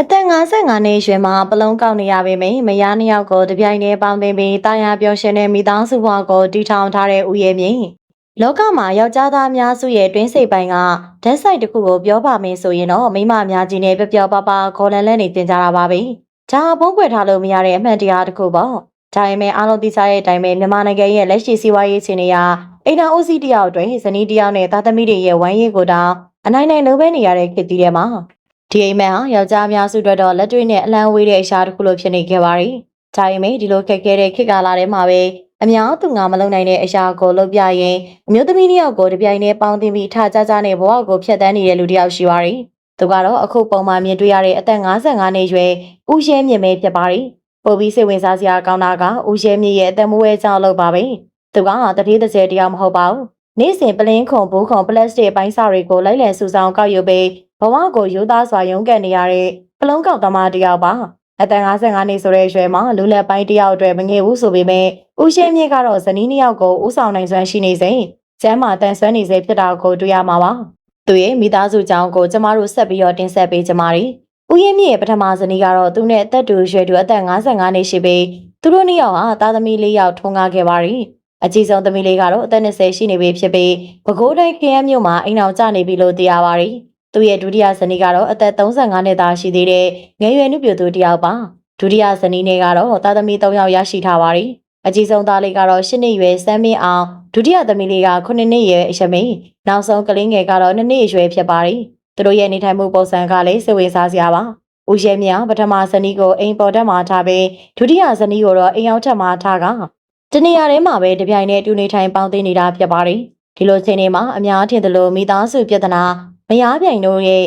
အသက်55နှစ်အရွယ်မှာပလုံးကောက်နေရပေမယ့်မယားနှစ်ယောက်ကိုတပြိုင်တည်းပေါင်းသင်းပြီးတာယာပျော်ရွှင်တဲ့မိသားစုဘဝကိုတည်ထောင်ထားတဲ့ဦးရဲ့မြင့်လောကမှာယောက်ျားသားအများစုရဲ့တွင်းစိတ်ပိုင်းကဓာတ်ဆိုင်တစ်ခုကိုပြောပါမယ်ဆိုရင်တော့မိန်းမအများကြီးနဲ့ပျော်ပျော်ပါပါခေါ်လန်လက်နေတင်ကြတာပါပဲဒါဘုံကွယ်ထားလို့မရတဲ့အမှန်တရားတစ်ခုပေါ့ဒါပေမဲ့အားလုံးသိစားတဲ့အတိုင်းပဲမြန်မာနိုင်ငံရဲ့လက်ရှိစီးပွားရေးအခြေအနေကအိမ်တော်ဦးစီးတယောက်အတွင်းဇနီးတယောက်နဲ့သားသမီးတွေရဲ့ဝိုင်းရည်ကိုတောင်အနိုင်နိုင်လုံးပဲနေရတဲ့ခေတ်ကြီးထဲမှာ ဒီအိမ်မက်ဟာယောက်ျားအများစုအတွက်တော့လက်တွေ့နဲ့အလံဝေးတဲ့အရာတစ်ခုလိုဖြစ်နေခဲ့ပါတယ်။ဒါပေမဲ့ဒီလိုခက်ခဲတဲ့ခေတ်ကာလထဲမှာပဲအများသူငါမလုံနိုင်တဲ့အရာကိုလုပ်ပြရင်အမျိုးသမီးတစ်ယောက်ကိုတပြိုင်တည်းပေါင်းတင်ပြီးထားကြကြနဲ့ဘဝကိုဖျက်ဆီးနေတဲ့လူတစ်ယောက်ရှိပါတယ်။သူကတော့အခုပုံမှန်မြင်တွေ့ရတဲ့အသက်55နှစ်ရွယ်ဦးရဲမြင့်ပဲဖြစ်ပါတယ်။ပိုပြီးစိတ်ဝင်စားစရာကောင်းတာကဦးရဲမြင့်ရဲ့အသက်မွေးကြောင်းလုပ်ပါပဲ။သူကတတိတစ်စဲတယောက်မဟုတ်ပါဘူး။နေ့စဉ်ပလင်းခုံဘူးခုံပလတ်စတစ်ပိုင်းစာတွေကိုလိုက်လံစုဆောင်ကောက်ယူပြီး ဘဝကိုရိုးသားစွာရုန်းကန်နေရတဲ့ပလုံးကောက်သမားတစ်ယောက်ပါအသက်55နှစ်ဆိုတဲ့ရွယ်မှာလူလက်ပိုင်းတစ်ယောက်အတွက်မငယ်ဘူးဆိုပေမဲ့ဦးရှင်းမြင့်ကတော့ဇနီးနှစ်ယောက်ကိုဥဆောင်နိုင်စွမ်းရှိနေစဉ်ကျမ်းမာတန်ဆွမ်းနေစေဖြစ်တာကိုတွေ့ရမှာပါသူရဲ့မိသားစုကြောင်းကိုကျမတို့ဆက်ပြီးတော့တင်ဆက်ပေးကြပါရီဦးရင်မြင့်ရဲ့ပထမဇနီးကတော့သူနဲ့အသက်တူရွယ်တူအသက်55နှစ်ရှိပြီးသူတို့နှစ်ယောက်ဟာသားသမီးလေးယောက်ထွန်းကားခဲ့ပါရီအကြီးဆုံးသမီးလေးကတော့အသက်20ရှိနေပြီဖြစ်ပြီးပဲခူးတိုင်းခရမ်းမြို့မှာအိမ်အောင်ကျနေပြီလို့သိရပါရီ သူရဲ့ဒုတိယဇနီးကတော့အသက်35နှစ်သားရှိသေးတဲ့ငယ်ရွယ်နှုတ်ပြသူတစ်ယောက်ပါဒုတိယဇနီးနဲ့ကတော့သားသမီး3ယောက်ရရှိထားပါတယ်အကြီးဆုံးသားလေးကတော့10နှစ်ရွယ်စမ်းမင်းအောင်ဒုတိယသမီးလေးက9နှစ်ရွယ်အရှမင်းနောက်ဆုံးကလေးငယ်ကတော့2နှစ်ရွယ်ဖြစ်ပါတယ်သူတို့ရဲ့နေထိုင်မှုပုံစံကလည်းစိတ်ဝင်စားစရာပါဦးရဲမြပထမဇနီးကိုအိမ်ပေါ်တက်မှာထားပြီးဒုတိယဇနီးကိုတော့အိမ်ရောက်ထက်မှာထားကတနေရာထဲမှာပဲတပြိုင်တည်းတူနေထိုင်ပေါင်းသိနေတာဖြစ်ပါတယ်ဒီလိုချိန်တွေမှာအများထင်သလိုမိသားစုပြဿနာ မယားပြိုင်တို့ရဲ့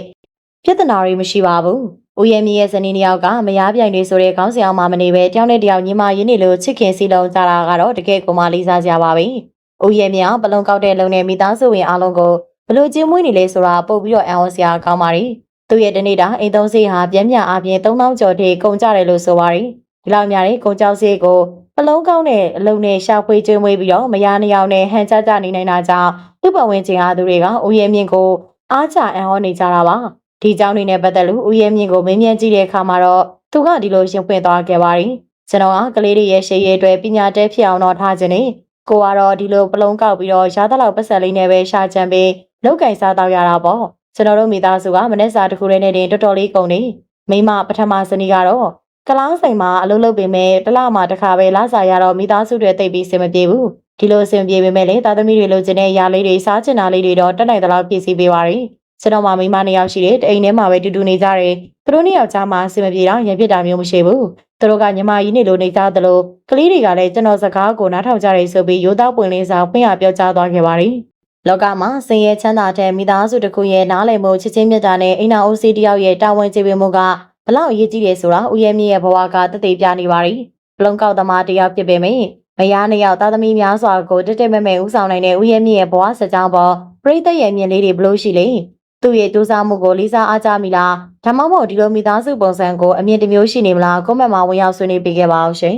ပြဿနာတွေမရှိပါဘူး။ဦးရဲမီရဲ့ဇနီးနှစ်ယောက်ကမယားပြိုင်တွေဆိုတဲ့ခေါင်းဆောင်မှမနေပဲတယောက်နဲ့တယောက်ညီမရင်းနေလို့ချစ်ခင်စီလုံးကြတာကတော့တကယ်ကိုမှလေးစားကြပါပဲ။ဦးရဲမီကပလုံကောက်တဲ့လုံနဲ့မိသားစုဝင်အားလုံးကိုဘလို့ချင်းမွေးနေလဲဆိုတာပုတ်ပြီးတော့အံ့ဩစရာကောင်းပါရီ။သူ့ရဲ့တနေ့တာအိမ်သုံးစိတ်ဟာပြင်းပြအပြင်3000ကျော်ထိကုန်ကြတယ်လို့ဆိုပါရီ။ဒီလောက်များတဲ့ကုန်ကြောက်စိတ်ကိုပလုံကောက်တဲ့အလုံနဲ့ရှာဖွေကျွေးမွေးပြီးတော့မယားနှစ်ယောက်နဲ့ဟန်ကြကြနေနိုင်တာကြောင့်သူ့ပတ်ဝန်းကျင်အားသူတွေကဦးရဲမြင့်ကို အားချအံ့ဩနေကြတာပါဒီเจ้าနေနဲ့ပတ်သက်လို့ဦးရဲမြင့်ကိုမင်းမြန်းကြည့်တဲ့အခါမှာတော့သူကဒီလိုရှင်းပွင့်သွားခဲ့ပါရီကျွန်တော်ကကလေးတွေရဲ့ရှေ့ရည်အတွက်ပညာတက်ဖြစ်အောင်တော့ထားခြင်းနေကိုကတော့ဒီလိုပလုံးကောက်ပြီးတော့ရားတလောက်ပတ်ဆက်လေးနဲ့ပဲရှာချမ်းပြီးလောက်ကင်စားတော့ရတာပေါ့ကျွန်တော်တို့မိသားစုကမနေ့စာတစ်ခုလေးနဲ့တင်တော်တော်လေးကုန်နေမိမပထမဇနီးကတော့ ကလားဆိုင်မှာအလုပ်လုပ်ပေမဲ့တစ်လမှတစ်ခါပဲလာစားရတော့မိသားစုတွေတိတ်ပြီးစင်မပြေဘူးဒီလိုအဆင်ပြေပေမဲ့လေသားသမီးတွေလိုချင်တဲ့ຢာလေးတွေစားချင်တာလေးတွေတော့တက်နိုင်သလောက်ပြည့်စည်ပေးပါရီကျွန်တော်မှမိမနှစ်ယောက်ရှိတယ်တအိမ်ထဲမှာပဲတူတူနေကြတယ်သူတို့နှစ်ယောက်ကြားမှာအဆင်မပြေတော့ရံဖြစ်တာမျိုးမရှိဘူးသူတို့ကညီမကြီးနေလိုနေကြသလိုကလေးတွေကလည်းကျွန်တော်စကားကိုနားထောင်ကြတယ်ဆိုပြီးရိုးသားပွင့်လင်းစွာဖွင့်ရပြောကြားသွားခဲ့ပါရီလောကမှာစင်ရဲချမ်းသာတဲ့မိသားစုတစ်ခုရဲ့နားလည်မှုချစ်ချင်းမြတ်တာနဲ့အိမ်နာအိုးစီတယောက်ရဲ့တာဝန်ကျေပေးမှုက ဘလောက်အရေးကြီးတယ်ဆိုတာဦးရဲမြင့်ရဲ့ဘဝကတသက်ပြနေပါရီဘလုံးကောက်သမားတယောက်ဖြစ်ပေမယ့်မယားနှစ်ယောက်သားသမီးများစွာကိုတက်တက်မဲမဲဥဆောင်နိုင်တဲ့ဦးရဲမြင့်ရဲ့ဘဝစကြောင်းပေါ်ပရိသတ်ရဲ့မြင်လေးတွေဘလို့ရှိလဲသူ့ရဲ့စူးစမ်းမှုကိုလေးစားအားကြမိလားဒါမှမဟုတ်ဒီလိုမိသားစုပုံစံကိုအမြင်တစ်မျိုးရှိနေမလားကွန်မန့်မှာဝင်ရောက်ဆွေးနွေးပေးခဲ့ပါအောင်ရှင်